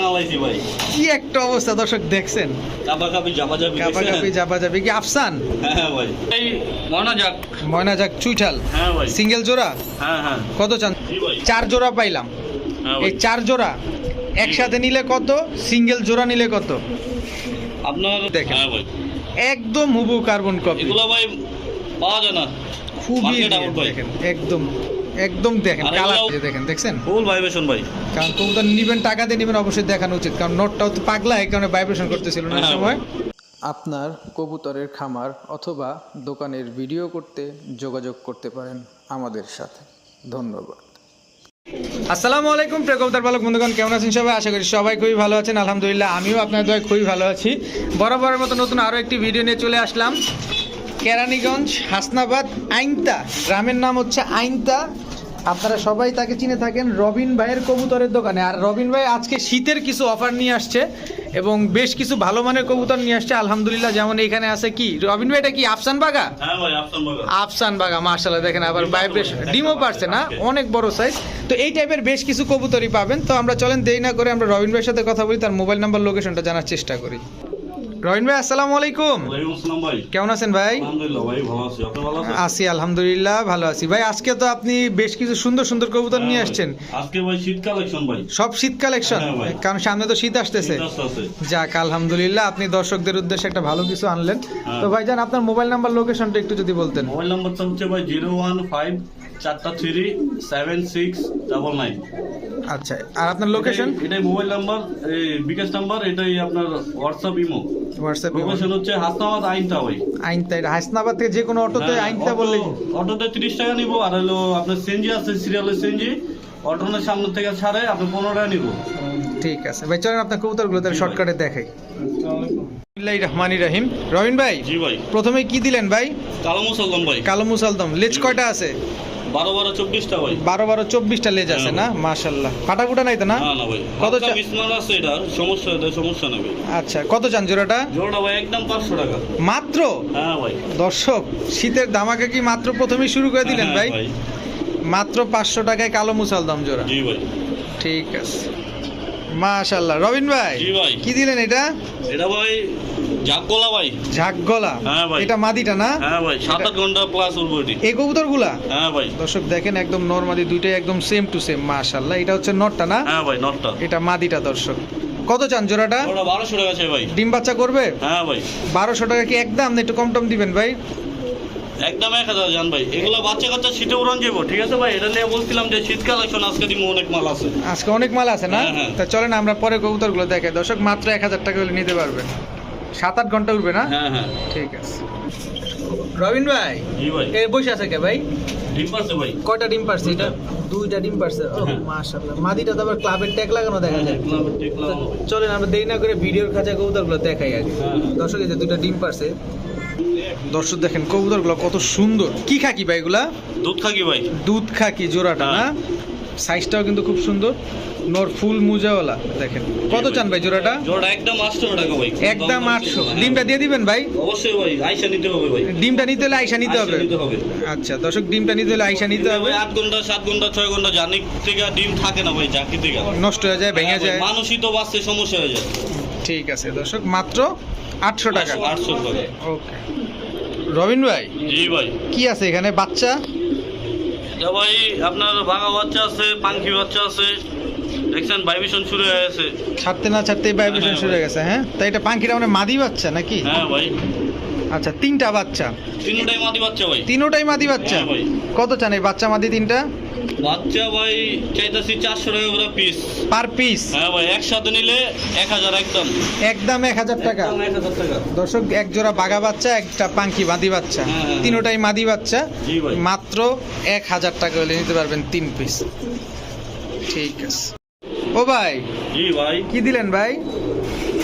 ভাই। কি একটা অবস্থা দর্শক দেখছেন? কি আফসান? হ্যাঁ ভাই। এই মনা যাক। ময়না চুইঠাল। হ্যাঁ ভাই। সিঙ্গেল জোড়া? হ্যাঁ হ্যাঁ। কত চান? চার জোড়া পাইলাম। হ্যাঁ এই চার জোড়া একসাথে নিলে কত? সিঙ্গেল জোড়া নিলে কত? আপনার দেখেন। হ্যাঁ একদম হুবু কার্বন কপি এগুলো ভাই পাওয়া যায় না। খুবই। দেখেন একদম। একদম দেখেন কালার এগুলো- দেখেন দেখছেন? ফুল ভাইব্রেশন ভাই। কারণ কবুতর নিবেন টাকা দিয়ে নিবেন অবশ্যই দেখানো উচিত কারণ নোটটাও তো পাগলা এই কারণে ভাইব্রেশন করতেছিল না হ্যাঁ, সময়। আপনার কবুতরের খামার অথবা দোকানের ভিডিও করতে যোগাযোগ করতে পারেন আমাদের সাথে। ধন্যবাদ। আসসালামু আলাইকুম প্রিয় কবুতর পালক বন্ধুগণ কেমন আছেন সবাই? আশা করি সবাই খুবই ভালো আছেন। আলহামদুলিল্লাহ আমিও আপনার দয় খুবই ভালো আছি। বরাবরের মতো নতুন আরও একটি ভিডিও নিয়ে চলে আসলাম। কেরানীগঞ্জ হাসনাবাদ আইনতা। গ্রামের নাম হচ্ছে আইনতা। আপনারা সবাই তাকে চিনে থাকেন রবিন ভাইয়ের কবুতরের দোকানে। আর রবিন ভাই আজকে শীতের কিছু অফার নিয়ে আসছে এবং বেশ কিছু ভালো মানের কবুতর নিয়ে আসছে। আলহামদুলিল্লাহ যেমন এখানে আছে কি? রবিন ভাই এটা কি আফসান বাগা? হ্যাঁ আফসান বাগা। আফসান বাগা মার্শাল্লাহ দেখেন আবার ভাইব্রেশন ডিমও পারছে না? অনেক বড় সাইজ তো এই টাইপের বেশ কিছু কবুতরই পাবেন। তো আমরা চলেন দেরি না করে আমরা রবিন ভাইয়ের সাথে কথা বলি তার মোবাইল নাম্বার লোকেশনটা জানার চেষ্টা করি। রবিন ভাই আসসালামু আলাইকুম। কেমন আছেন ভাই? আছি। আলহামদুলিল্লাহ ভালো আছি। ভাই আজকে তো আপনি বেশ কিছু সুন্দর সুন্দর কবুতর নিয়ে হ্যাঁ আসছেন। আজকে ভাই শীত কালেকশন ভাই। সব শীত কালেকশন? হ্যাঁ কারণ সামনে তো শীত আসতেছে। যাক আলহামদুলিল্লাহ আপনি দর্শকদের উদ্দেশ্যে একটা ভালো কিছু আনলেন। তো ভাই ভাইজান আপনার মোবাইল নাম্বার লোকেশনটা একটু যদি বলতেন। মোবাইল নাম্বারটা হচ্ছে ভাই জিরো ওয়ান ফাইভ চারটা three seven six double nine. আচ্ছা আর আপনার লোকেশন এটাই মোবাইল নাম্বার বিকাশ নাম্বার এটাই আপনার হোয়াটসঅ্যাপ ইমো হোয়াটসঅ্যাপে লোকেশন হচ্ছে হাসনাবাদ আইনতা এটা হাসনাবাদ থেকে যে কোনো অটোতে হ্যাঁ, আইনতা বললেই। অটোতে তিরিশ টাকা নিবো আর হলো আপনার সিএনজি আছে সিরিয়ালের সিএনজি অটোনের সামনে থেকে ছাড়ে আপনি পনেরো টাকা নিবো। ঠিক আছে। ভাই চলেন আপনার কবুতরগুলো তাহলে শর্টকাটে দেখাই। বিসমিল্লাহির রহমানির রহিম। রবিন ভাই জি ভাই। প্রথমে কি দিলেন ভাই? কালো মুসলমান ভাই। কালো মুসালদম। লেজ কয়টা আছে? বারো বারো চব্বিশটা ভাই। বারো বারো চব্বিশটা লেজ আছে হ্যাঁ না? মাশাল্লাহ। ফাটা ফুটা নাই তো না? না না ভাই। কত কত আছে এটা সমস্যা এটা সমস্যা নেই আচ্ছা কত চান জোড়াটা? ভাই একদম পাঁচশো টাকা। মাত্র? হ্যাঁ ভাই। দর্শক শীতের দামাকে কি মাত্র প্রথমেই শুরু করে দিলেন হ্যাঁ, ভাই? মাত্র পাঁচশো টাকায় কালো মুসাল দাম জোড়া। জি ভাই। ঠিক আছে। মাশাল্লাহ। রবিন ভাই ভাই। কি দিলেন এটা? এটা ভাই জাগগোলা ভাই। ঝাকগলা হ্যাঁ ভাই। এটা মাদিটা না? হ্যাঁ ভাই সাত আট ঘণ্টা প্লাস উঠবো এই কবুতরগুলা? হ্যাঁ ভাই। দর্শক দেখেন একদম নর্মালি দুইটাই একদম সেম টু সেম এটা হচ্ছে নটটা না? হ্যাঁ ভাই নটটা। এটা মাদিটা দর্শক। কত চান জোড়াটা? বারোশো টাকা আছে ভাই। ডিম বাচ্চা করবে? হ্যাঁ ভাই। বারোশো টাকা কি একদম একটু কম টম দিবেন ভাই? একদম এক হাজার জান ভাই। এগুলো বাচ্চা কাচ্চা শীতে উড়ান যাব ঠিক আছে ভাই? এটা নিয়ে বলছিলাম যে শীত কালেকশন আজকে দিমু অনেক মাল আছে। আজকে অনেক মাল আছে না? হ্যাঁ। তা চলেন আমরা পরে কবুতরগুলো দেখে দর্শক মাত্র এক হাজার টাকা হলে নিতে পারবেন। সাত আট ঘণ্টা উঠবে না? হ্যাঁ হ্যাঁ। ঠিক আছে। রবিন ভাই এ বসে আছে কে ভাই? ডিম পারছে ভাই। কয়টা ডিম পারছে এটা? দুইটা। ডিম পারছে। ও হ্যাঁ। মাশাআল্লাহ। মাদিটা তো আবার ক্লাবের ট্যাগ লাগানো দেখা যায়। দেখলাম দেখলাম তো চলেন আমরা দেরি না করে ভিডিওর খাঁচা কবুতরগুলো দেখাই আগে। হ্যাঁ। দর্শক এই যে দুটো ডিম পারছে। দর্শক দেখেন কবুতরগুলো কত সুন্দর। কি খাকি ভাই এগুলা? দুধ খাকি ভাই। দুধ খাকি জোড়াটা না? হ্যাঁ। সাইজটাও কিন্তু খুব সুন্দর। নর ফুল মুজাওয়ালা দেখেন। কত চান ভাই জোড়াটা? জোড়া একদম আটশো টাকা ভাই একদম কম দামে আটশো। হ্যাঁ। ডিমটা দিয়ে দিবেন ভাই? অবশ্যই ভাই আইসা নিতে হবে ভাই। ডিমটা নিতে হলে আইসা নিতে হবে। নিতে হবে। আচ্ছা দর্শক ডিমটা নিতে হলে আইসা নিতে হবে। ভাই আট ঘণ্টা সাত ঘণ্টা ছয় ঘণ্টা জানি থেকে ডিম থাকে না ভাই জাকি থেকে। নষ্ট হয়ে যায় ভেঙে হ্যাঁ যায়। মানুষই তো বাঁচতে সমস্যা হয়ে যায়। ঠিক আছে দর্শক মাত্র আটশো টাকা। আটশো টাকা। ওকে। রবিন ভাই? জি ভাই। কি আছে এখানে? বাচ্চা? ভাই আপনার বাঘা বাচ্চা আছে পাঙ্খি বাচ্চা আছে। দেখছেন ভাইব্রেশন শুরু হয়ে গেছে। ছাড়তে না ছাড়তেই ভাইব্রেশন হ্যাঁ, শুরু হয়ে গেছে হ্যাঁ? তাই এটা পাখিটা মানে মাদি বাচ্চা নাকি? হ্যাঁ ভাই। আচ্ছা তিনটা বাচ্চা। তিনটাই মাদি বাচ্চা ভাই। তিনোটাই মাদি বাচ্চা? হ্যাঁ কত চান এই বাচ্চা মাদি তিনটা? বাচ্চা ভাই চাইতেছি চারশো টাকা করে পিস পার পিস হ্যাঁ ভাই একসাথে নিলে এক হাজার একদম। একদম এক হাজার টাকা? দর্শক এক জোড়া বাঘা বাচ্চা একটা পাঙ্কি মাদি বাচ্চা। হ্যাঁ। তিনোটাই মাদি বাচ্চা। মাত্র এক হাজার টাকা হলে নিতে পারবেন তিন পিস ঠিক আছে। ও ভাই। জি ভাই। কি দিলেন ভাই?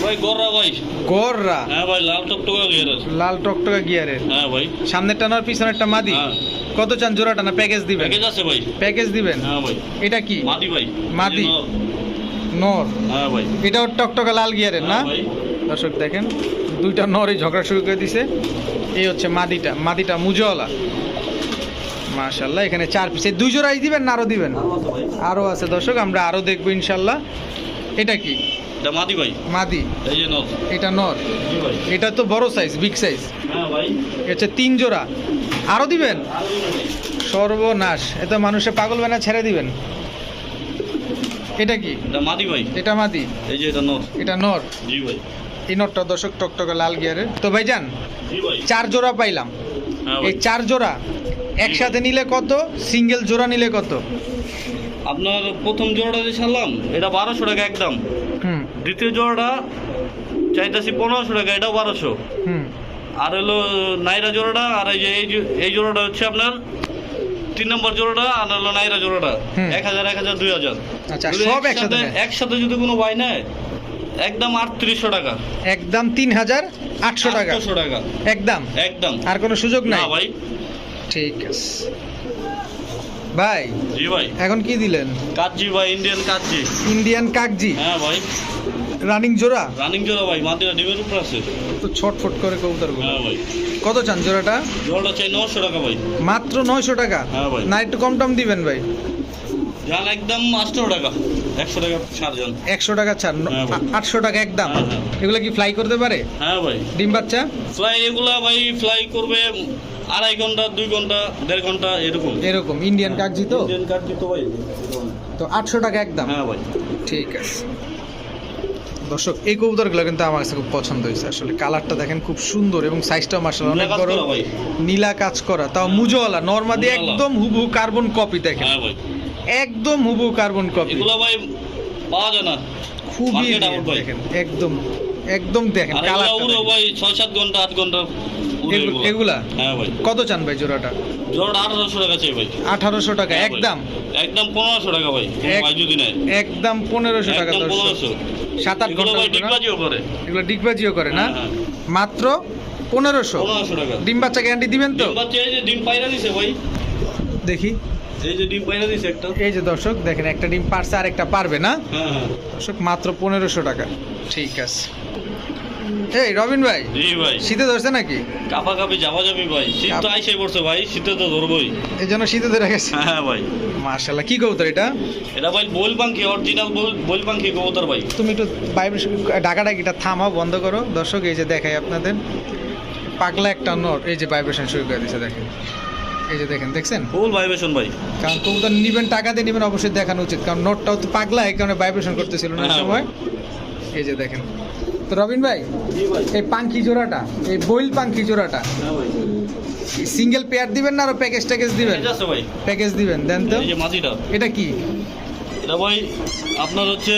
ভাই গররা ভাই। গররা? হ্যাঁ ভাই লাল টকটকা গিয়ারের লাল টকটকা গিয়ারের হ্যাঁ ভাই। সামনেরটা নর পিছনেরটা মাদি? হ্যাঁ। কত চান জোড়াটা না প্যাকেজ দিবেন? প্যাকেজ আছে ভাই। প্যাকেজ দিবেন? হ্যাঁ ভাই। এটা কি? মাদি ভাই। মাদি। নর। হ্যাঁ ভাই। এটাও টকটকা লাল গিয়ারের না? হ্যাঁ দর্শক দেখেন দুইটা নরই ঝগড়া শুরু করে দিছে। এই হচ্ছে মাদিটা। মাদিটা মুজওয়ালা। মাশাল্লাহ এখানে চার পিস। এই দুই জোড়াই দিবেন না আরও দিবেন? আরও আছে দর্শক আমরা আরও দেখব ইনশাল্লাহ এটা কি? এটা মাদি ভাই। মাদি। এই যে নর। এটা নর। ভাই। এটা তো বড় সাইজ বিগ সাইজ হ্যাঁ ভাই। তিন জোড়া আরও দিবেন। সর্বনাশ। মানুষে পাগল বানা ছেড়ে দিবেন। এটা কি? এটা মাদি ভাই। এটা মাদি। এই যে এটা নর। এটা নর। জি ভাই। এই নটটা দর্শক টকটকে লাল গিয়ারের। তো ভাইজান জি ভাই। চার জোড়া পাইলাম। হ্যাঁ এই চার জোড়া একসাথে নিলে কত? সিঙ্গেল জোড়া নিলে কত? আপনার প্রথম জোড়াটা যে ছাড়লাম এটা বারোশো টাকা একদম। দ্বিতীয় জোড়াটা চাইতেছি পনেরোশো টাকা এটাও বারোশো। আর হলো নাইরা জোড়াটা আর এই যে এই জোড়াটা হচ্ছে আপনার তিন নম্বর জোড়াটা আর হলো নাইরা জোড়াটা। এক হাজার এক হাজার দুই হাজার। আচ্ছা সব একসাথে একসাথে যদি কোনো ভাই নেয় একদম আটত্রিশশো টাকা। একদম তিন হাজার আটশো টাকা। টাকা। একদম? একদম। আর কোনো সুযোগ না নাই? ভাই। ঠিক আছে। ভাই জি ভাই। এখন কি দিলেন? কাজি ভাই ইন্ডিয়ান কাজি ইন্ডিয়ান কাকজি? হ্যাঁ ভাই। রানিং জোড়া? রানিং জোড়া ভাই মাদিরা ডিমের উপর আছে। তো ছটফট করে কবুতরগুলো হ্যাঁ ভাই। কত চান জোড়াটা? জোড়াটা চাই নশো টাকা ভাই। মাত্র নয়শো টাকা? হ্যাঁ ভাই। না একটু কম টম দিবেন ভাই। যান একদম আটশো টাকা। একশো টাকা ছাড় যান। একশো টাকা ছাড় হ্যাঁ ভাই। আটশো টাকা একদম। হ্যাঁ, হ্যাঁ। এগুলো কি ফ্লাই করতে পারে? হ্যাঁ ভাই। ডিম বাচ্চা? ফ্লাই এগুলা ভাই ফ্লাই করবে আড়াই ঘণ্টা দুই ঘণ্টা দেড় ঘণ্টা এরকম। এরকম। ইন্ডিয়ান কাকজি তো ইন্ডিয়ান কার্ড তো ভাই। তো আটশো টাকা একদম? হ্যাঁ ভাই। ঠিক আছে। দর্শক এই কবুতরগুলো কিন্তু আমার কাছে খুব পছন্দ হয়েছে। আসলে কালারটা দেখেন খুব সুন্দর এবং সাইজটা মার্শাল অনেক বড়। নীলা কাজ করা। তাও মুজওয়ালা নর্মাদি। একদম হুবু কার্বন কপি দেখেন। হ্যাঁ একদম হুবু কার্বন কপি এগুলা ভাই পাওয়া যায় না। খুবই। দেখেন। একদম। একদম দেখেন এগুলা উড়ো ভাই ছয় সাত ঘণ্টা আট ঘণ্টা উড়ে এগুলা। হ্যাঁ ভাই। কত চান ভাই জোড়াটা? জোড়াটা আঠারোশো টাকা চাই ভাই। আঠারোশো টাকা হ্যাঁ একদম? একদম পনেরোশো টাকা ভাই ভাই যদি নেয়। একদম পনেরোশো টাকা একদম দর্শক। পনেরোশো। সাত আট এগুলো ঘণ্টা ভাই ডিগবাজিও করে। এগুলো ডিগবাজিও করে না? হ্যাঁ, হ্যাঁ। মাত্র পনেরোশো? পনেরোশো টাকা। ডিম বাচ্চা গ্যারান্টি দিবেন তো? ডিম বাচ্চা এই যে ডিম পাইরা দিছে ভাই। দেখি। এই যে ডিম পাইরা দিছে একটা। এই যে দর্শক দেখেন একটা ডিম পারছে আর একটা পারবে না? দর্শক মাত্র পনেরোশো টাকা। ঠিক আছে। এই রবিন ভাই জি ভাই। শীতে ধরছে নাকি? কাপা কাপি যাবা যাবি ভাই। শীত তো আইসে পড়ছে ভাই শীতে তো ধরবই। এই জন্য শীতে ধরে গেছে? হ্যাঁ ভাই। মার্শাল্লাহ কি কবুতর এটা? এটা ভাই বইল পাঙ্কি অরিজিনাল বইল পাঙ্কি কবুতর ভাই। তুমি একটু ভাইব্রেশন ডাকাডাকিটা থামাও বন্ধ করো। দর্শক এই যে দেখাই আপনাদের। পাগলা একটা নট এই যে ভাইব্রেশন শুরু করে দিয়েছে দেখেন। এই যে দেখেন দেখছেন? ফুল ভাইবেশন ভাই। কারণ কবুতর নিবেন টাকা দিয়ে নিবেন অবশ্যই দেখানো উচিত। কারণ নোটটাও তো পাগলা এই কারণে ভাইব্রেশন করতেছিল না হ্যাঁ। সময়। এই যে দেখেন। তো রবিন ভাই এই পাঙ্কি জোড়াটা এই বইল পাঙ্কি জোড়াটা হ্যাঁ সিঙ্গেল পেয়ার দিবেন না আরও প্যাকেজ ট্যাকেজ দিবেন? প্যাকেজ দিবেন দেন তো। এই এটা কি? এটা ভাই আপনার হচ্ছে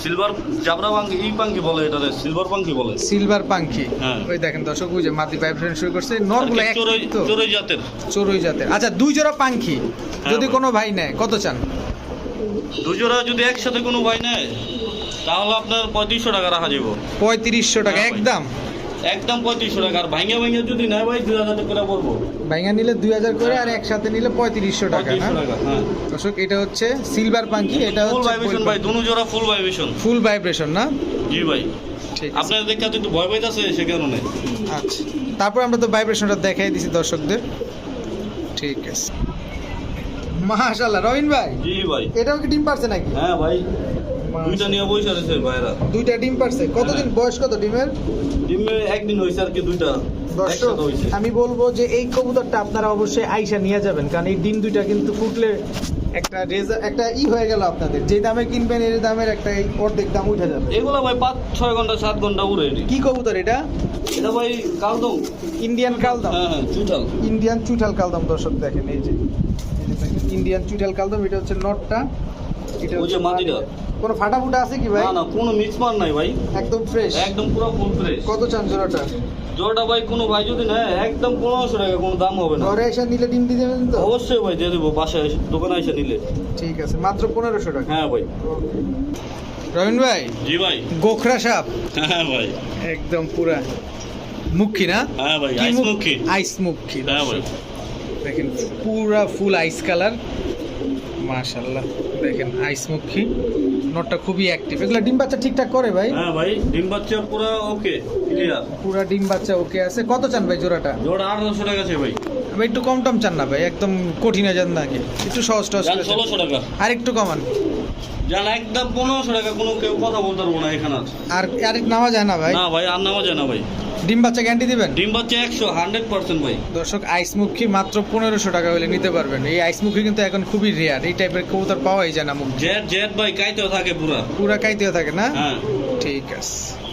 সিলভার জাবরা পাঙ্কি ই পাঙ্কি বলে এটা সিলভার পাঙ্কি বলে। সিলভার পাঙ্কি হ্যাঁ। ওই দেখেন দর্শক যে মাটি ভাইব্রেশন শুরু করছে নরগুলো এক চোরই তো। চোরই জাতের। জাতের। আচ্ছা দুই জোড়া পাঙ্খি যদি কোনো ভাই নেয় কত চান? দুজোড়া যদি একসাথে কোনো ভাই নেয় তাহলে আপনার পঁয়ত্রিশশো টাকা রাখা যাব পঁয়ত্রিশশো টাকা একদম? একদম পঁয়ত্রিশশো টাকা। আর ভাঙে ভাঙে যদি নেয় ভাই দুই হাজার করে পড়ব। ভাইঙ্গা নিলে দুই হাজার করে আর একসাথে নিলে পঁয়ত্রিশশো টাকা হ্যাঁ। দর্শক এটা হচ্ছে সিলভার পাঙ্কি এটা ফুল ভাইব্রেশন ভাই দুনো জোড়া ফুল ভাইব্রেশন ফুল ভাইব্রেশন না? জি ভাই। আপনার দেখতে একটু ভয় পাইতেছে সে কারণে। আচ্ছা। তারপর আমরা তো ভাইব্রেশনটা দেখাই দিছি দর্শকদের। ঠিক আছে। মাশাআল্লাহ রবিন ভাই? জি ভাই। এটাও কি ডিম পারছে নাকি? হ্যাঁ ভাই। দুইটা নিয়ে রয়েছে ভাইরা। দুইটা ডিম পারছে। কতদিন? বয়স কত ডিমের? ডিমে একদিন হয়েছে আর কি দুইটা। দর্শক আমি বলব যে এই কবুতরটা আপনারা অবশ্যই আইসা নিয়ে যাবেন কারণ এই ডিম দুইটা কিন্তু ফুটলে একটা রেজা একটা ই হয়ে গেল আপনাদের। যে দামে কিনবেন এর দামের একটা এই অর্ধেক দাম উঠে যাবে। এগুলো ভাই পাঁচ ছয় ঘণ্টা সাত ঘণ্টা উড়ে কি কবুতর এটা? এটা ভাই কালদম। ইন্ডিয়ান কালদম? হ্যাঁ হ্যাঁ চুটাল ইন্ডিয়ান চুটাল কালদম দর্শক দেখেন এই যে। ইন্ডিয়ান চুটাল কালদম এটা হচ্ছে নটটা। ওই যে মাটিটা। কোনো ফাটা ফুটা আছে কি ভাই? না না কোনো মিক্সমার নাই ভাই। একদম ফ্রেশ একদম পুরো ফুল ফ্রেশ কত চান জোড়াটা? জোরটা ভাই কোনো ভাই যদি নেয় একদম পনেরোশো টাকা কোনো দাম হবে না। ঘরে এসে নিলে ডিম দিয়ে দেবেন তো? অবশ্যই ভাই দিয়ে দেবো বাসায় এসে দোকানে এসে নিলে। ঠিক আছে মাত্র পনেরোশো টাকা। হ্যাঁ ভাই। রবীন ভাই? জি ভাই। গোখরা সাপ? হ্যাঁ ভাই। একদম পুরা মুখী না? হ্যাঁ ভাই আইস মুখী? আইস মুখী হ্যাঁ ভাই। দেখেন পুরা ফুল আইস কালার মাশাল্লাহ দেখেন আইস মুখী নটটা খুবই অ্যাক্টিভ এগুলো ডিম বাচ্চা ঠিকঠাক করে ভাই? হ্যাঁ ভাই ডিম বাচ্চা পুরো ওকে ক্লিয়ার পুরা ডিম বাচ্চা ওকে আছে। কত চান ভাই জোড়াটা? জোড়া আঠারোশো টাকা আছে ভাই। আমি একটু কম টম চান না ভাই একদম কঠিন হয়ে যান নাকি একটু সহজ টাকা। আর একটু কমান। জান একদম পনেরোশো টাকা কোনো কেউ কথা বলতে পারব না এখানে আর। যায় না ভাই? না ভাই আর যায় না ভাই। ডিম বাচ্চা গ্যারান্টি দিবেন? ডিম বাচ্চা একশো হান্ড্রেড পার্সেন্ট ভাই। দর্শক আইসমুখী মাত্র পনেরোশো টাকা হলে নিতে পারবেন। এই আইসমুখী কিন্তু এখন খুবই রেয়ার এই টাইপের কবুতর পাওয়াই যায় না মুখ। জেট জেট ভাই কাইতেও থাকে পুরা। পুরা কাইতেও থাকে না? হ্যাঁ। ঠিক আছে।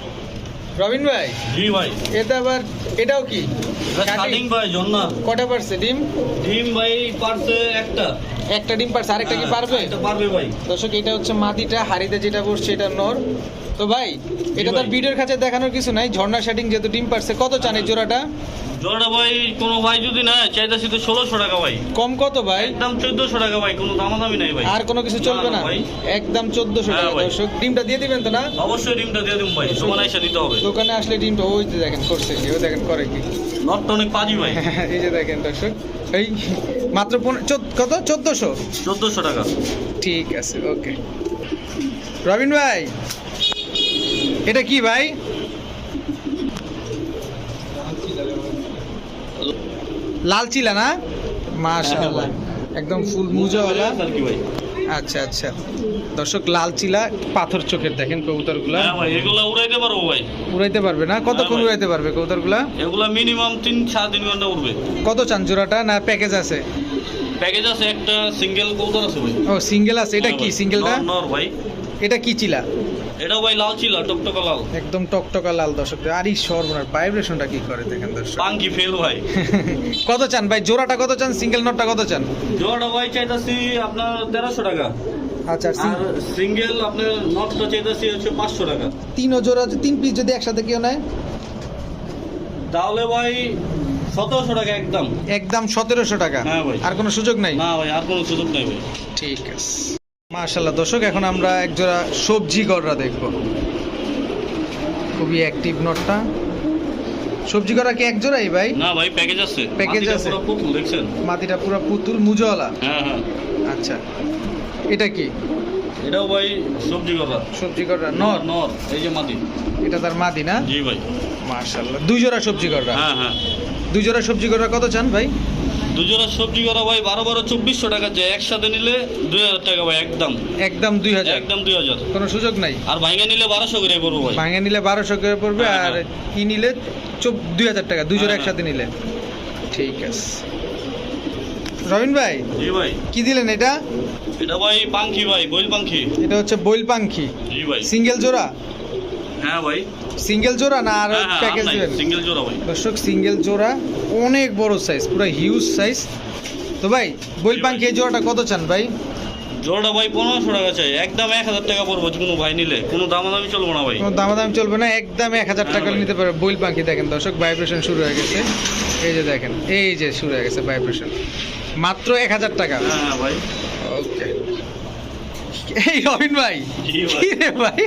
রবিন ভাই? জি ভাই। এটা আবার এটাও কি? স্টার্টিং ভাই জন্না কটা পারছে ডিম? ডিম ভাই পারছে একটা। একটা ডিম পারছে আরেকটা কি হ্যাঁ, পারবে? এটা পারবে ভাই। দর্শক এটা হচ্ছে মাটিটা হাড়িতে যেটা বসছে এটা নর। তো ভাই এটা তার ভাই। ভিডিওর কাছে দেখানোর কিছু নাই ঝর্ণা শেডিং যেহেতু ডিম পারছে কত চান এই জোড়াটা? জোড়াটা ভাই কোনো ভাই যদি না চাইতেছি তো ষোলোশো টাকা ভাই। কম কত ভাই? একদম চোদ্দশো টাকা ভাই কোনো দামাদামি নাই ভাই। আর কোনো কিছু চলবে না। একদম চোদ্দশো হ্যাঁ টাকা ভাই। দর্শক ডিমটা দিয়ে দিবেন তো না? অবশ্যই ডিমটা দিয়ে দিন ভাই সমান আইসা দিতে হবে। দোকানে আসলে ডিমটা ওই যে দেখেন করছে কি ওই দেখেন করে কি। নটটা অনেক পাজি ভাই। এই যে দেখেন দর্শক এই মাত্র কত? চোদ্দশো? চোদ্দশো টাকা। ঠিক আছে ওকে। রবিন ভাই এটা কি ভাই? লাল চিলা না? মাশাআল্লাহ। একদম ফুল মুজাওয়ালা আচ্ছা আচ্ছা। দর্শক লাল চিলা পাথর চোখের দেখেন কবুতরগুলা। হ্যাঁ ভাই এগুলা উড়াইতে পারব ভাই। উড়াইতে পারবে না? কতক্ষণ হ্যাঁ ভাই। উড়াইতে পারবে কবুতরগুলা? এগুলা মিনিমাম তিন সাড়ে তিন ঘণ্টা উড়বে। কত চান জোড়াটা না প্যাকেজ আছে? প্যাকেজ আছে একটা সিঙ্গেল কৌতর আছে ভাই। ও সিঙ্গেল আছে। এটা হ্যাঁ কি। সিঙ্গেলটা নর ভাই। এটা কি চিলা? এটা ভাই লাল ছিল টকটকা লাল। একদম টকটকা লাল দর্শক। আর এই সর্বনার ভাইব্রেশনটা কি করে দেখেন দর্শক? পাঙ্কি ফেল ভাই। কত চান ভাই? জোড়াটা কত চান? সিঙ্গেল নটটা কত চান? জোড়াটা ভাই চাইতাছি আপনার তেরোশো টাকা। আচ্ছা আর সিঙ্গেল আপনার নটটা চাইতাছি হচ্ছে পাঁচশো টাকা। তিন জোড়া তিন পিস যদি একসাথে কেউ নেয়? তাহলে ভাই সতেরোশো টাকা একদম। একদম সতেরোশো টাকা। হ্যাঁ ভাই। আর কোনো সুযোগ নাই? না ভাই আর কোনো সুযোগ নাই ভাই। ঠিক আছে। মাশাল্লাহ দর্শক এখন আমরা এক জোড়া সবজি গড়রা দেখব। খুবই অ্যাক্টিভ নটটা। সবজি গড়া কি এক জোড়াই ভাই? না ভাই প্যাকেজ আছে। প্যাকেজ আছে। পুরো পুতুল দেখছেন? মাটিটা পুরো পুতুল মুজওয়ালা? হ্যাঁ হ্যাঁ। আচ্ছা। এটা কি? এটাও ভাই সবজি করা সবজি গড়রা নর? নর এই যে মাটি। এটা তার মাদি না? জি ভাই। মাশাল্লাহ দুই জোড়া সবজি গড়রা? হ্যাঁ হ্যাঁ। দুই জোড়া সবজি গড়রা কত চান ভাই? দুজোড়া সবজি করা ভাই বারো বারো চব্বিশশো টাকা যায় একসাথে নিলে দুই হাজার টাকা ভাই একদম। একদম দুই হাজার। একদম দুই হাজার। কোনো সুযোগ নাই। আর ভাঙে নিলে বারোশো করে করব ভাই। ভাঙে নিলে বারোশো করে পড়বে হ্যাঁ, আর হ্যাঁ। ই নিলে? দুই হাজার টাকা দুই জোড়া হ্যাঁ, একসাথে নিলে। ঠিক আছে। রবিন ভাই জি ভাই। কি দিলেন এটা? এটা ভাই পাঙ্খি ভাই বইল পাঙ্খি। এটা হচ্ছে বইল পাঙ্খি। জি ভাই। সিঙ্গেল জোড়া? হ্যাঁ ভাই। সিঙ্গেল জোড়া না আর হ্যাঁ হ্যাঁ প্যাকেজ দিবেন? সিঙ্গেল জোড়া ভাই দর্শক সিঙ্গেল জোড়া অনেক বড় সাইজ পুরো হিউজ সাইজ তো ভাই বইল জি পাঙ্খি এই জোড়াটা কত চান ভাই? জোড়াটা ভাই পনেরোশো টাকা চাই। একদম এক হাজার টাকা পড়ব কোনো ভাই নিলে। কোনো দামাদামি চলবো না ভাই। কোনো দামাদামি চলবে না একদম এক হাজার হ্যাঁ টাকা নিতে পারবে। বইল পাখি দেখেন দর্শক ভাইব্রেশন শুরু হয়ে গেছে। এই যে দেখেন এই যে শুরু হয়ে গেছে ভাইব্রেশন মাত্র এক হাজার টাকা। হ্যাঁ হ্যাঁ ভাই। ওকে এই রবিন ভাই। কি রে ভাই?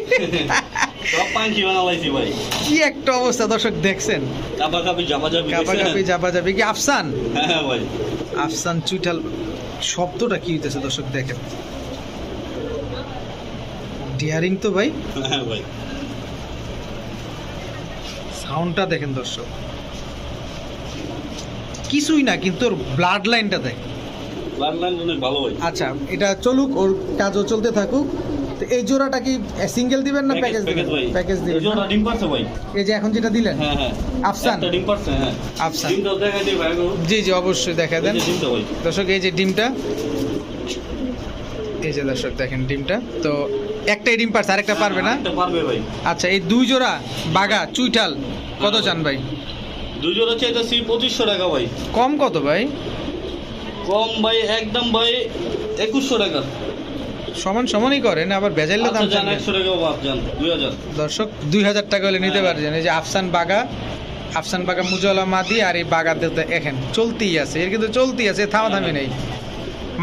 কি একটা অবস্থা দর্শক দেখছেন? কি আফসান? হ্যাঁ হ্যাঁ ভাই। আফসান চুইটাল শব্দটা কি হইতেছে দর্শক দেখেন। ডিয়ারিং তো ভাই। হ্যাঁ সাউন্ডটা দেখেন দর্শক। কিছুই না কিন্তু ওর ব্লাড লাইনটা দেখ লাল লাইন অনেক ভালো আচ্ছা এটা চলুক ওর কাজও চলতে থাকুক। তো এই জোড়াটা কি সিঙ্গেল দিবেন না প্যাকেজ দিবেন? প্যাকেজ দিবেন জোড়া ডিম পারছে ভাই। এই যে এখন যেটা দিলেন? হ্যাঁ হ্যাঁ। আফসান? একটা ডিম পারছে হ্যাঁ। আফসান। ডিমটা দেখাই দিই ভাই জি জি অবশ্যই দেখা দেন। দর্শক এই যে ডিমটা। এই যে দর্শক দেখেন ডিমটা। তো একটাই ডিম পারছে আরেকটা পারবে না? একটা পারবে ভাই। আচ্ছা এই দুই জোড়া বাগা চুইঠাল কত চান ভাই। দুই জোড়া চাইতেছি পঁচিশশো টাকা ভাই। কম কত ভাই? কম ভাই একদম ভাই একুশশো টাকা। সমান সমানই করেন আবার বেজাইলে আচ্ছা দাম হাজার। দর্শক দুই হাজার টাকা হলে নিতে। পারছেন এই যে আফসান বাগা আফসান বাগা মুজলা মাদি আর এই বাগা দিতে এখন চলতেই আছে। এর কিন্তু চলতেই আছে থামাথামি নেই।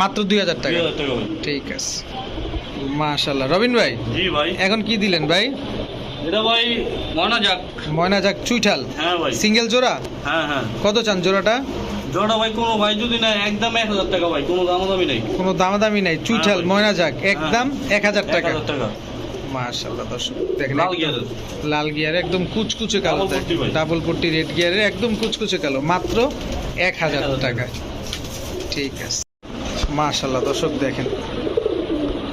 মাত্র দুই হাজার টাকা। হাজার টাকা ঠিক আছে। মাশাল্লাহ রবিন ভাই জি ভাই। এখন কি দিলেন ভাই? এটা ভাই ময়না যাক ময়না যাক চুইঠাল। হ্যাঁ ভাই। সিঙ্গেল জোড়া? হ্যাঁ হ্যাঁ। কত চান জোড়াটা? জোড়া ভাই কোনো ভাই যদি না একদম এক হাজার টাকা ভাই কোনো দামাদামি নেই। কোনো দামাদামি নাই। চুইঠাল ময়না যাক একদম এক হাজার টাকা। দর্শক দেখেন লাল একদম লাল গিয়ারে একদম কুচকুচে কালো। Double ডাবল পট্টি রেড গিয়ারে একদম কুচকুচে কালো। মাত্র এক হাজার 1000 টাকা। ঠিক আছে। দর্শক দেখেন।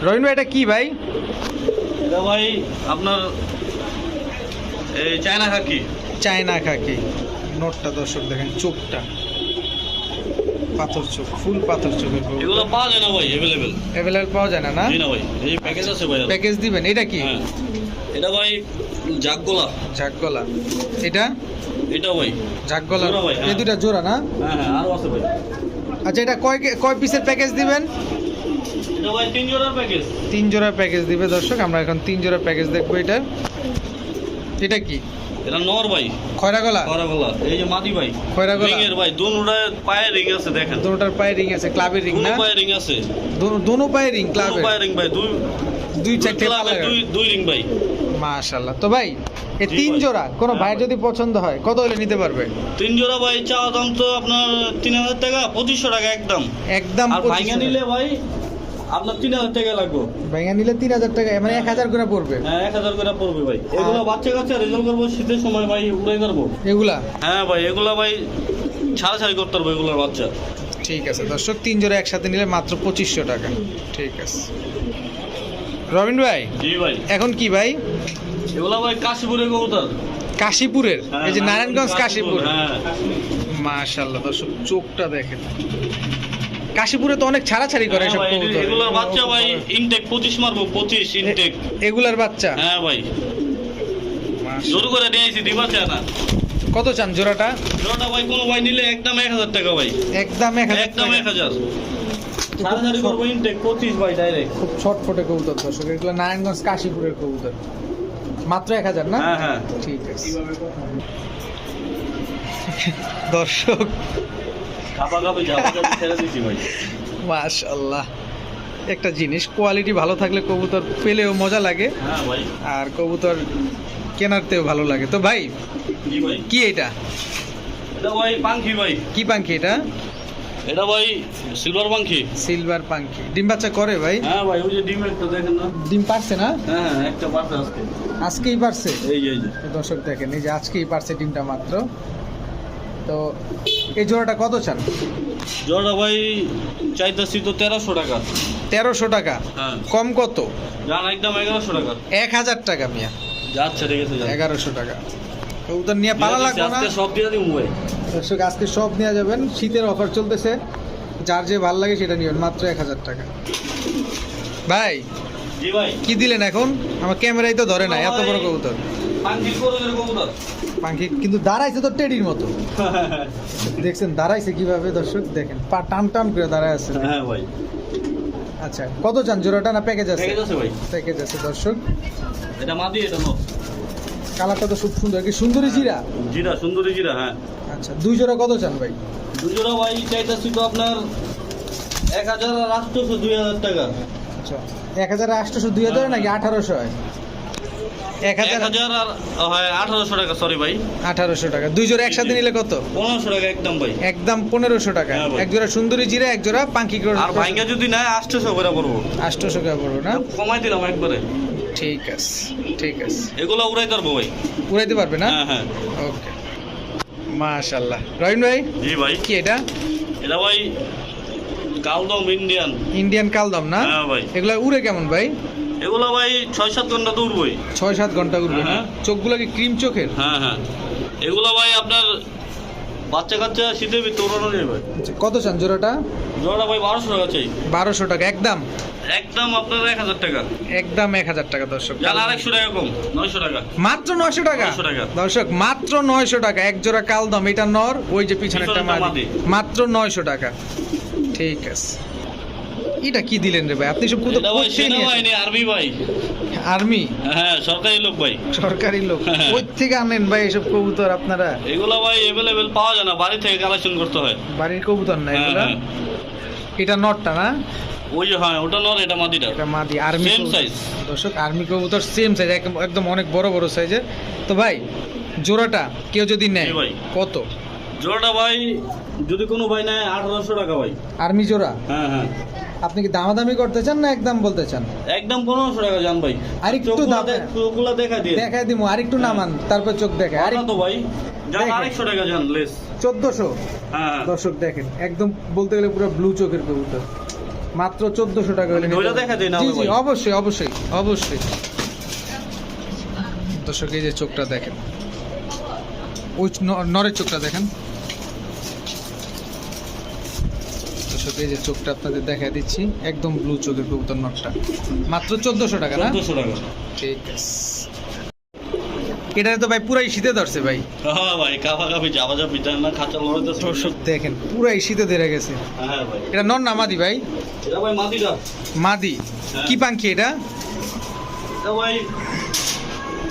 ভাই এটা কি ভাই? এটা ভাই আপনার এই চায়না খাকি। চায়না খাকি। নোটটা দর্শক দেখেন চোখটা। পাথর চোখ ফুল পাথর চোখের এগুলো পাওয়া যায় না ভাই অ্যাভেলেবেল অ্যাভেলেবল পাওয়া যায় না না? না ভাই এই প্যাকেজ আছে ভাই। প্যাকেজ দিবেন এটা কি? হ্যাঁ। এটা ভাই জাগগোলা। ঝাকগলা এটা? এটা ভাই। জোড়া ভাই, হ্যাঁ। এই দুটা জোড়া না? হ্যাঁ হ্যাঁ আরও আছে ভাই। আচ্ছা এটা কয় কয় পিসের প্যাকেজ দিবেন? এটা ভাই তিন জোড়ার প্যাকেজ তিন জোড়া প্যাকেজ দিবে দর্শক আমরা এখন তিন জোড়া প্যাকেজ দেখব এটা। এটা কি? এটা নর ভাই। খয়রা গলা? এই যে মাদি ভাই। খয়রা রিং এর ভাই পায়ে রিং আছে দেখেন। পায়ে রিং আছে ক্লাবের রিং পায়ে আছে। দোনো- দোনো পায়ে রিং পায়ে ভাই দুই দুই দুই চারটে দুই দুই রিং ভাই। মাশাআল্লাহ। তো ভাই এই তিন জোড়া কোনো হ্যাঁ ভাই। যদি পছন্দ হয় কত হলে নিতে পারবে? তিন জোড়া ভাই চাওয়া দাম তো আপনার তিন হাজার টাকা পঁচিশশো টাকা একদম। একদম আর নিলে ভাই আপনার তিন হাজার টাকা লাগবে। ভাইয়া নিলে তিন হাজার টাকা মানে এক হাজার করে পড়বে। হ্যাঁ এক হাজার করে পড়বে ভাই। এগুলো বাচ্চা কাচ্চা রেজাল্ট করব শীতের সময় ভাই উড়াই করব। এগুলা? হ্যাঁ ভাই এগুলো ভাই ছাড়া ছাড়ি করতে পারব এগুলোর বাচ্চা। ঠিক আছে দর্শক তিন জোড়া একসাথে নিলে মাত্র পঁচিশশো টাকা। ঠিক আছে। রবিন ভাই জি ভাই। এখন কি ভাই? এগুলো ভাই কাশীপুরের কবুতর। কাশীপুরের? হ্যাঁ, এই যে নারায়ণগঞ্জ কাশীপুর হ্যাঁ। মাশাল্লাহ দর্শক চোখটা দেখেন। কাশীপুরে তো অনেক ছাড়াছাড়ি করে হ্যাঁ সব কবুতর। এগুলোর বাচ্চা ভাই ইনটেক পঁচিশ মারবো পঁচিশ ইনটেক এগুলার বাচ্চা? হ্যাঁ ভাই। জোর করে নিয়ে আইছি দিবা চায় না। কত চান জোড়াটা? জোড়াটা ভাই কোনো ভাই নিলে একদম এক হাজার টাকা ভাই। একদম এক হাজার একদম টাকা। এক হাজার। সাড়ে সাড়ে করব ইনটেক পঁচিশ ভাই ডাইরেক্ট খুব ছটফটে কবুতর দর্শক এগুলো নারায়ণগঞ্জ কাশীপুরের কবুতর। মাত্র এক হাজার না? হ্যাঁ হ্যাঁ। ঠিক আছে। দর্শক মাশাল্লাহ একটা জিনিস কোয়ালিটি ভালো থাকলে কবুতর পেলেও মজা লাগে হ্যাঁ আর কবুতর কেনারতেও ভালো লাগে। তো ভাই কি এটা? এটা ভাই ভাই। কি পাঙ্খি এটা? এটা ভাই সিলভার পাঙ্খি। সিলভার পাঙ্খি। ডিম বাচ্চা করে ভাই? হ্যাঁ ভাই ওই যে ডিম একটা দেখেন না? ডিম পারছে না? হ্যাঁ হ্যাঁ একটা পাশে আজকে। আজকেই পারছে? এই এই দর্শক দেখেন এই যে আজকেই পারছে ডিমটা মাত্র। তো এই জোড়াটা কত চান? জোড়া ভাই চাইতেছি তো তেরোশো টাকা। তেরোশো টাকা। হ্যাঁ। কম কত? একদম এগারোশো টাকা। এক হাজার টাকা মিয়া। যাচ্ছে ঠিক আছে এগারোশো টাকা। কবুতর নিয়ে পালা লাগবে না? সব দিয়ে দিই ভাই। দর্শক আজকে সব নেওয়া যাবেন। শীতের অফার চলতেছে। যার যে ভালো লাগে সেটা নিবেন। মাত্র এক হাজার টাকা। ভাই ভাই। কি দিলেন এখন? আমার ক্যামেরাই তো ধরে না এত বড় কবুতর। পাখি কিন্তু দাঁড়াইছে তো টেডির মতো। দেখছেন দাঁড়াইছে কীভাবে দর্শক? দেখেন পা টান টান করে দাঁড়ায় আছে। হ্যাঁ ভাই। আচ্ছা কত চান জোড়াটা না প্যাকেজ আছে? ভাই। প্যাকেজ আছে দর্শক। এটা মাদি এটা নো কালারটা তো খুব সুন্দর। কি সুন্দরী জিরা? জিরা সুন্দরী জিরা হ্যাঁ। আচ্ছা দুই জোড়া কত চান ভাই? দুজোড়া ভাই চাইতেছি তো আপনার এক হাজার আটশোশো দুই হাজার টাকা। আচ্ছা এক হাজার আটশোশো দুই হাজার নাকি আঠারোশো হয়? এক হাজার? আর হয় আঠারোশো টাকা সরি ভাই। আঠারোশো টাকা। দুই জোড়া একসাথে নিলে কত? পনেরোশো টাকা একদম ভাই। একদম পনেরোশো টাকা। হ্যাঁ এক জোড়া সুন্দরী জিরা এক জোড়া পাঙ্কি আর ভাইঙ্গা যদি করে পড়ব। পড়ব না? কমাই দিলাম একবারে। ঠিক আছে ঠিক আছে। এগুলো উড়াই পারব ভাই। উড়াইতে পারবে না? হ্যাঁ হ্যাঁ। ওকে। মাশাল্লাহ রহিম ভাই? জি ভাই। কি এটা? এটা ভাই কালদম ইন্ডিয়ান। ইন্ডিয়ান কালদম না? হ্যাঁ ভাই। এগুলা উড়ে কেমন ভাই? এগুলো ভাই ছয় সাত ঘণ্টা তো ছয় সাত ঘণ্টা উড়বে না? হ্যাঁ। চোখগুলো কি ক্রিম চোখের? হ্যাঁ হ্যাঁ। এগুলো ভাই আপনার বাচ্চা কাচ্চা শীতের ভিতরে উড়ানো যাবে আচ্ছা, কত চান জোড়াটা? জোড়া ভাই বারোশো টাকা চাই। বারোশো টাকা একদম? একদম আপনার এক হাজার টাকা। একদম এক হাজার টাকা দর্শক। আরেকশো টাকা কম নয়শো টাকা। মাত্র নয়শো টাকা? টাকা। দর্শক মাত্র নয়শো টাকা। এক জোড়া কাল কালদম এটা নর ওই যে পিছনে মাদি। মাদি। মাত্র নয়শো টাকা। ঠিক আছে। এটা কি দিলেন রে ভাই? আপনি সব কোথাও সেনাবাহিনী আর্মি ভাই। আর্মি? হ্যাঁ সরকারি লোক ভাই। সরকারি লোক। কই থেকে আনেন ভাই এসব কবুতর আপনারা? এগুলো ভাই অ্যাভেলেবেল পাওয়া যায় না বাড়ি থেকে কালেকশন করতে হয়। বাড়ির কবুতর না হ্যাঁ, এগুলা? হ্যাঁ। এটা নটটা না? ওই যে হ্যাঁ ওটা নর এটা মাদিটা। এটা মাদি আর্মি Same size। দর্শক আর্মি কবুতর সেম সাইজ একদম অনেক বড় বড় সাইজের তো ভাই জোড়াটা কেউ যদি নেয় ভাই। কত? জোড়াটা ভাই যদি কোনো ভাই নেয় আঠারোশো টাকা ভাই। আর্মি জোড়া? হ্যাঁ হ্যাঁ। আপনি কি দামাদামি করতে চান না একদম বলতে চান? একদম পনেরোশো টাকা জান ভাই। আরেকটু দাম- দেখ- চোখগুলো দেখা দিয়ে। দেখাই দিমু আরেকটু নামান তারপর চোখ দেখে আর তো ভাই। আরেকশো টাকা জান লেস। চোদ্দশো? হ্যাঁ হ্যাঁ। দর্শক দেখেন একদম বলতে গেলে পুরো ব্লু চোখের কবুতর। মাত্র চোদ্দশো টাকা হলে নিতে ওইটা পারবেন। দেখা দিই না জি জি অবশ্যই অবশ্যই অবশ্যই। দর্শক এই যে চোখটা দেখেন। ওই নরের চোখটা দেখেন। এই যে চোখটা আপনাদের দেখা দিচ্ছি একদম ব্লু চোখের কবুতর নটটা মাত্র চোদ্দশো টাকা না? চোদ্দশো টাকা। ঠিক আছে। এটা তো ভাই পুরাই শীতে ধরছে ভাই। হ্যাঁ ভাই কাফা কাফি যাবা যাবি জান না খাঁচা দর্শক দেখেন পুরাই শীতে ধরে গেছে। হ্যাঁ ভাই। এটা নন না মাদি ভাই? এটা ভাই মাদিটা। মাদি। হ্যাঁ। কি পাঙ্খি এটা? এটা ভাই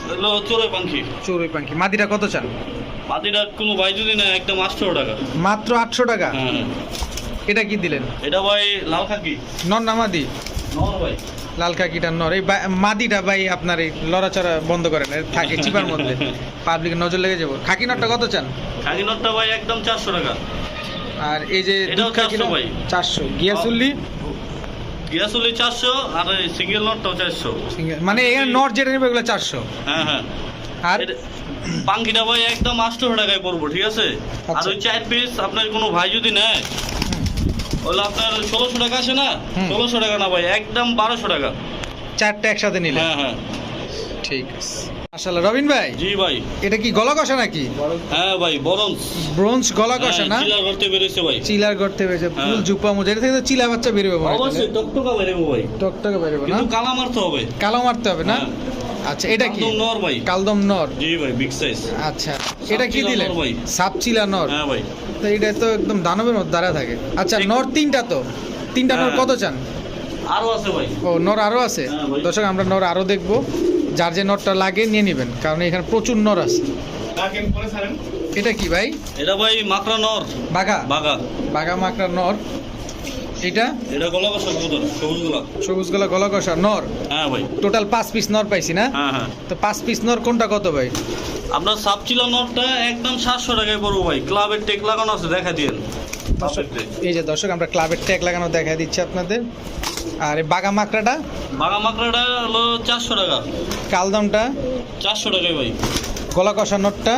হলো চোরে পাখি মাদিটা কত চান? মাদিটা কোনো ভাই যদি না একদম আটশো টাকা। মাত্র আটশো টাকা? হ্যাঁ। এটা কি দিলেন? এটা ভাই লাল খাকি। নন না মাদি? নর ভাই। লাল কাকিটা নর। এই মাদিটা ভাই আপনার এই লড়াচড়া বন্ধ করেন। থাকে চিপার মধ্যে। পাবলিকের নজর লেগে যাব। খাকি নটটা কত চান? খাকি নটটা ভাই একদম চারশো টাকা। আর এই যে এটাও দুধ খাকি 400 ভাই। চারশো। গিয়াসুল্লি গিয়াসুলি চারশো আর সিঙ্গেল নটটাও চারশো। মানে এখানে নর যেটা নেবে ওগুলো চারশো। হ্যাঁ হ্যাঁ। আর? পাঙ্কিটা ভাই একদম আটশো টাকায় পড়ব ঠিক আছে? আর আচ্ছা। ওই চার পিস আপনার কোনো ভাই যদি নেয় ওগুলো আপনার ষোলোশো টাকা না? ষোলোশো টাকা না ভাই একদম বারোশো টাকা। চারটে একসাথে নিলে? হ্যাঁ হ্যাঁ। ঠিক আছে। রবিন ভাই জি ভাই। এটা কি গলা কষা নাকি? হ্যাঁ ভাই বরঞ্চ ব্রোঞ্জ গলা কষা না? চিলার করতে বেরোচ্ছে ভাই। চিলার করতে পেরেছে ফুল হ্যাঁ। জুপা মোজা। এটা থেকে তো চিলা বাচ্চা বেরোবে হয় অবশ্যই টকটকা বেরোবো ভাই। টকটকে বেরোবে না? কিন্তু কালা মারতে হবে। কালো মারতে হবে না? হ্যাঁ। আচ্ছা এটা কি? একদম নর ভাই। কালদম নর? জি ভাই বিগ সাইজ আচ্ছা এটা কি দিলেন? সাপচিলা নর? হ্যাঁ ভাই। তো এটা তো একদম দানবের মধ্যে দাঁড়া থাকে। আচ্ছা নর তিনটা তো? তিনটা নর হ্যাঁ। কত চান? আরও আছে ভাই। ও নর আরও আছে? হ্যাঁ, দর্শক আমরা নর আরও দেখব। যার যে নরটা লাগে নিয়ে নেবেন। কারণ এখানে প্রচুর নর আছে। এটা কি ভাই? এটা ভাই মাকড়া নর। বাঘা? বাগা বাঘা মাকড়া নর। এটা? এটা গলা কষা সবুজ গোলা। সবুজ গলা গলা কষা নর? হ্যাঁ ভাই। টোটাল পাঁচ পিস নর পাইছি না? হ্যাঁ হ্যাঁ। তো পাঁচ পিস নর কোনটা কত ভাই? আপনার সাপচিলা নটটা একদম সাতশো টাকায় পড়ব ভাই। ক্লাবের টেক লাগানো আছে দেখা দিয়েন। এই যে দর্শক আমরা ক্লাবের ট্যাগ লাগানো দেখা দিচ্ছি আপনাদের। আর এই বাঘা মাকড়াটা বাগা মাকড়াটা হলো চারশো টাকা। কালদমটা? চারশো টাকায় ভাই। গলা কষা নটটা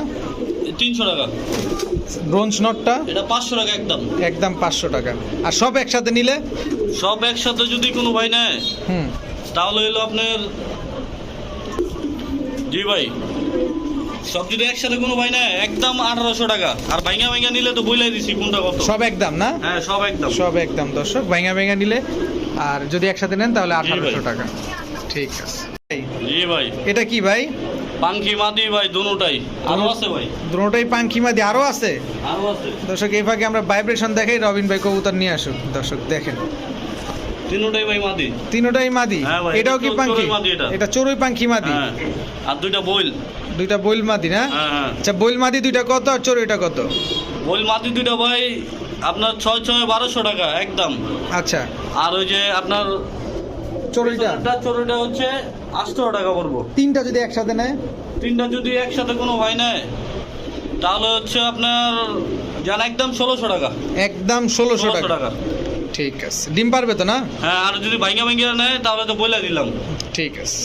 তিনশো টাকা। ব্রোঞ্জ নটটা? এটা পাঁচশো টাকা একদম। একদম পাঁচশো টাকা। আর সব একসাথে নিলে? সব একসাথে যদি কোনো ভাই নেয় হুম। তাহলে হলো আপনার জি ভাই। সব যদি একসাথে কোনো ভাই নেয় একদম আঠারোশো টাকা। আর ভাইঙ্গা ভাইঙ্গা নিলে তো বইলাই দিছি কোনটা কত? সব একদম না? হ্যাঁ সব একদম। সব একদম দর্শক। ভেঙা ভেঙা নিলে আর যদি একসাথে নেন তাহলে। আঠারোশো টাকা। ঠিক আছে। জি ভাই। এটা কি ভাই? পাঙ্কি মাদি ভাই আরও আছে ভাই। দুটোটাই আরও আছে? আরও আছে। দর্শক এই আমরা ভাইব্রেশন দেখাই রবিন ভাই কবুতর নিয়ে আসুক। দর্শক দেখেন। তিনটাই ভাই মাদি। তিনোটাই মাদি? হ্যাঁ এটাও কি এটা পাঙ্কি মাদি এটা। এটা চড়ুই পাঙ্কি মাদি? হ্যাঁ। আর দুইটা বইল। দুইটা বইল মাদি না? হ্যাঁ আচ্ছা বইল মাদি দুইটা কত আর চড়ুইটা কত? বইল মাদি দুইটা ভাই আপনার ছয় ছয় বারোশো টাকা একদম। আচ্ছা। আর ওই যে আপনার চড়ুইটা? চোরটা হচ্ছে আটশো টাকা পড়ব। তিনটা যদি একসাথে নেয়? তিনটা যদি একসাথে কোনো ভাই নেয় তাহলে হচ্ছে আপনার যান একদম ষোলোশো টাকা। একদম ষোলোশো টাকা। ঠিক আছে। ডিম পারবে তো না? হ্যাঁ আর যদি ভাইঙ্গা ভাইঙ্গা নেয় তাহলে তো বলে দিলাম। ঠিক আছে।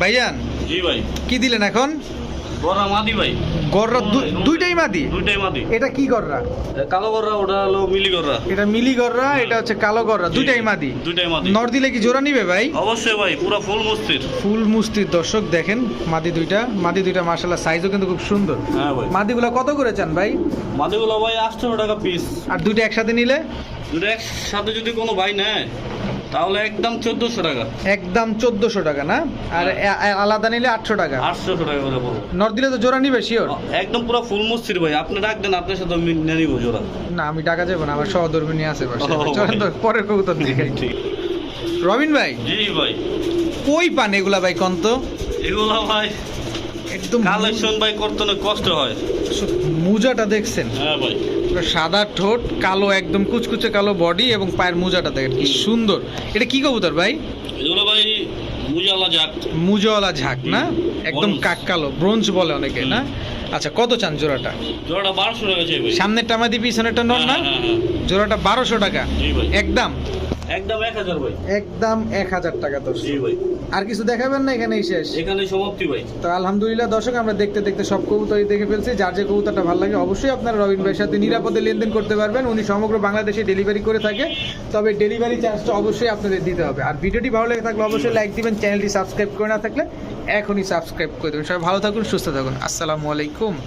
ভাইজান জি ভাই। কি দিলেন এখন? গররা মাদি ভাই। গররা দুইটাই মাদি? দুইটাই মাদি। এটা কি গররা? কালো গররা ওটা হলো মিলি গররা। এটা মিলি গররা এটা হচ্ছে কালো গররা দুইটাই মাদি? দুইটাই মাদি। নর দিলে কি জোড়া নিবে ভাই? অবশ্যই ভাই পুরো ফুল মস্তির। ফুল মুস্তির দর্শক দেখেন মাদি দুইটা মাদি দুইটা মার্শাল্লাহ সাইজও কিন্তু খুব সুন্দর। হ্যাঁ ভাই। মাদিগুলো কত করে চান ভাই? মাদিগুলো ভাই আটশো টাকা পিস আর দুইটা একসাথে নিলে? দুটো একসাথে যদি কোনো ভাই নেয় তাহলে একদম চোদ্দশো টাকা। একদম চোদ্দশো টাকা না? আর এ- আলাদা নিলে আটশো টাকা। আটশো টাকা করে পড়ব নর দিলে তো জোড়া নিবে শিওর একদম পুরো ফুল মস্তির ভাই। আপনি দেন আপনার সাথে আমি নিয়ে নিবো জোড়া। না আমি টাকা যাব না আমার সহধর্মিনী আছে পাশে। চলেন তো পরের কবুতর ঠিক। রবিন ভাই জি ভাই। কই পান এগুলা ভাই কন্ত? এগুলো ভাই একদম কালেকশন ভাই করতে অনেক কষ্ট হয়। মুজাটা দেখছেন? হ্যাঁ ভাই। সাদা ঠোঁট কালো একদম কুচকুচে কালো বডি এবং পায়ের মুজাটা দেখেন কি সুন্দর। এটা কি কবুতর ভাই? এগুলো ভাই মুজালা যাক মুজওয়ালা ঝাঁক না? একদম কাক কালো ব্রোঞ্জ বলে অনেকে না? আচ্ছা কত চান জোড়াটা? জোড়াটা বারোশো টাকা সামনেরটা আমাদের পিছনেরটা নর না? হ্যাঁ, হ্যাঁ, হ্যাঁ। জোড়াটা বারোশো টাকা। একদম। একদম এক হাজার ভাই। একদম এক হাজার টাকা দর্শক। জি ভাই। আর কিছু দেখাবেন না এখানেই শেষ? এখানে সমাপ্তি ভাই। তো আলহামদুলিল্লাহ দর্শক আমরা দেখতে দেখতে সব কবুতরই দেখে ফেলছি। যার যে কবুতরটা ভালো লাগে অবশ্যই আপনারা রবিন ভাইয়ের সাথে নিরাপদে লেনদেন করতে পারবেন। উনি সমগ্র বাংলাদেশে ডেলিভারি করে থাকে। তবে ডেলিভারি চার্জটা অবশ্যই আপনাদের দিতে হবে। আর ভিডিওটি ভালো লেগে থাকলে অবশ্যই লাইক দিবেন চ্যানেলটি সাবস্ক্রাইব করে না থাকলে এখনই সাবস্ক্রাইব করে দেবেন। সবাই ভালো থাকুন সুস্থ থাকুন। আসসালামু আলাইকুম।